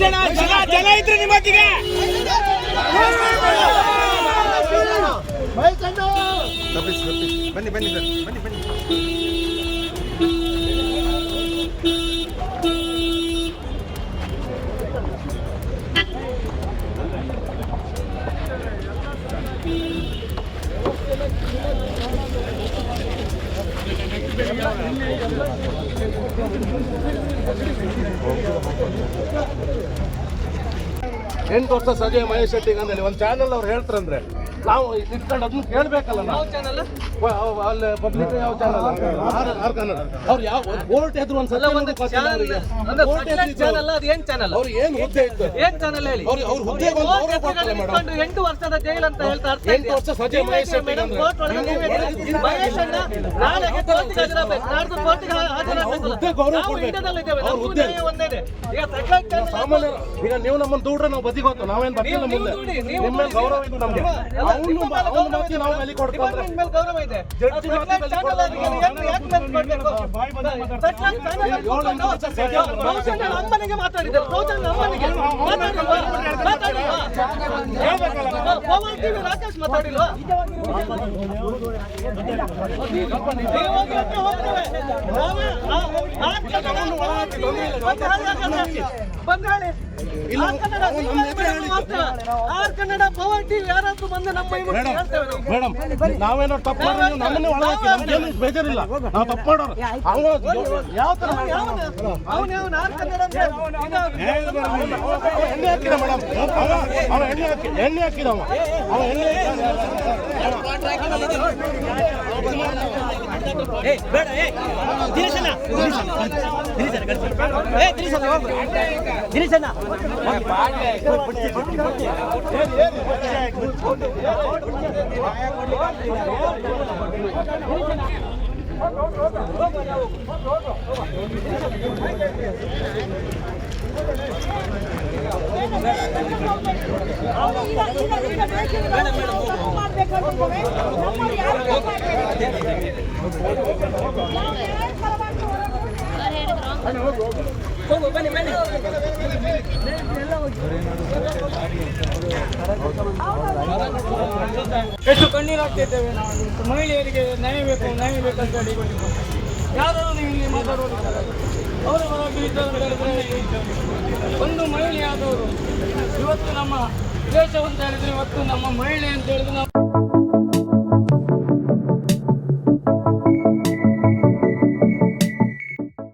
ಜನ ಜನ ಇದ್ರು ನಿಮ್ಮೊತ್ತಿಗೆ ಬನ್ನಿ ಬನ್ನಿ ಸರ್. ಎಂಟು ವರ್ಷ ಸಜೆ ಮಹೇಶ್ ಶೆಟ್ಟಿಗೆ ಅಂದ್ರೆ ಒಂದು ಚಾನಲ್ ಅವ್ರು ಹೇಳ್ತಾರಂದ್ರೆ ನಾವು ನಿಂತ್ಕೊಂಡು ಅದನ್ನು ಕೇಳಬೇಕಲ್ಲ ನಾವು. ಅಲ್ಲಿ ಪಬ್ಲಿಕ್ ಯಾವ ಚಾನಲ್ ಆರ್ ಕನ್ನಡ. ಅವ್ರು ಯಾವ ಕೋರ್ಟ್ ಎದುರು ಒಂದ್ಸಲ ಒಂದು ಚಾನಲ್ ಅದು ಏನ್ ಚಾನಲ್ ಅವ್ರು ಏನು ಹುದ್ದೆ ಇತ್ತು? ಏನ್ ಚಾನಲ್ ಹೇಳಿ? ಅವ್ರು ಅವ್ರ ಹುದ್ದೆಗೆ ಎಂಟು ವರ್ಷದ ಜೈಲ್ ಅಂತ ಹೇಳ್ತಾ ಅರ್ಥ ಎಂಟು ವರ್ಷ ಸಜೆ ಮಹೇಶ್ ಮೇಡಮ್ ಕೋರ್ಟ್ ಒಳಗೆ. ಮಹೇಶ್ ಅಣ್ಣ ನಾಳೆಗೆ ಕೋರ್ಟಿಗೆ ಹಾಜರಾಗಬೇಕು. ನಾಡ್ದು ಕೋರ್ಟಿಗೆ ಹಾಜರಾಗಬೇಕು. ಹುದ್ದೆ ಗೌರವ ನಾವು ಕೊಡ್ಬೇಕು. ಇಂಡಿಯಾದಲ್ಲಿ ಇದ್ದೇವೆ. ಅವ್ರ ನಮ್ಮ ಹುದ್ದೆ. ಒಂದೇನೆ ಈಗ ಸೆಕೆಂಡ್ ಚಾನಲ್ ಸಾಮಾನ್ಯರು ಈಗ ನೀವು ನಮ್ಮನ್ನು ದೂಡ್ರೆ ನಾವು ಬದಿಗೆ ಹೋಗ್ತೇವೆ. ನಾವೇನು ಬರ್ತಿಲ್ಲ ಮುಂದೆ? ನಿಮ್ಮ ಗೌರವ ಇದು ನಮ್ಗೆ. ಅಮ್ಮನಿಗೆ ಟಿವಿ ರಾಕೇಶ್ ಮಾತಾಡಿಲ್ವಾ ಹೋಗಿ ಕನ್ನಡ ಮೇಡಮ್ ಟಿವಿ ಯಾರಾದ್ರೂ ಬಂದು ನಮ್ಮ. ಮೇಡಮ್ ನಾವೇನೋ ತಪ್ಪು ಮಾಡಿದ್ರೆ ನೀವು ನಮ್ಮನ್ನೇ ಒಳಗಾಕಿ ನಮ್ಗೇನು ಬೇಜಾರಿಲ್ಲ. ನಾವು ತಪ್ಪು ಮಾಡೋರು. ಅವ ಯಾವ ತರ ಅವ್ನು ಯಾವನು? ಅವ್ನು ಯಾವನು? ಆ ಕನ್ನಡ ಮೇಡಮ್ ಇದು- ಅವ ಎಣ್ಣೆ ಹಾಕಿದ ಮೇಡಮ್. ಅವ ಅವ ಎಣ್ಣೆ ಹಾಕಿ ಎಣ್ಣೆ ಹಾಕಿದ ಅವ ಬನ್ನಿ ಬನ್ನಿ ಎಷ್ಟು ಕಣ್ಣೀರಾಗ್ತಿದ್ದೇವೆ ನಾವು ಮಹಿಳೆಯರಿಗೆ ನ್ಯಾಯ ಬೇಕು ನ್ಯಾಯ ಬೇಕು ಅಂತ ಹೇಳಿ. ಯಾರು ನೀವು ಇಲ್ಲಿ ಮಾತಾಡುವುದಿಲ್ಲ ಅವರ ಪರವಾಗಿ ಒಂದು ಮಹಿಳೆ ಮಹಿಳೆಯಾದವರು ಇವತ್ತು ನಮ್ಮ ದೇಶ ಅಂತ ಹೇಳಿದ್ರೆ ಇವತ್ತು ನಮ್ಮ ಮಹಿಳೆ ಅಂತ ಹೇಳಿದ್ರೆ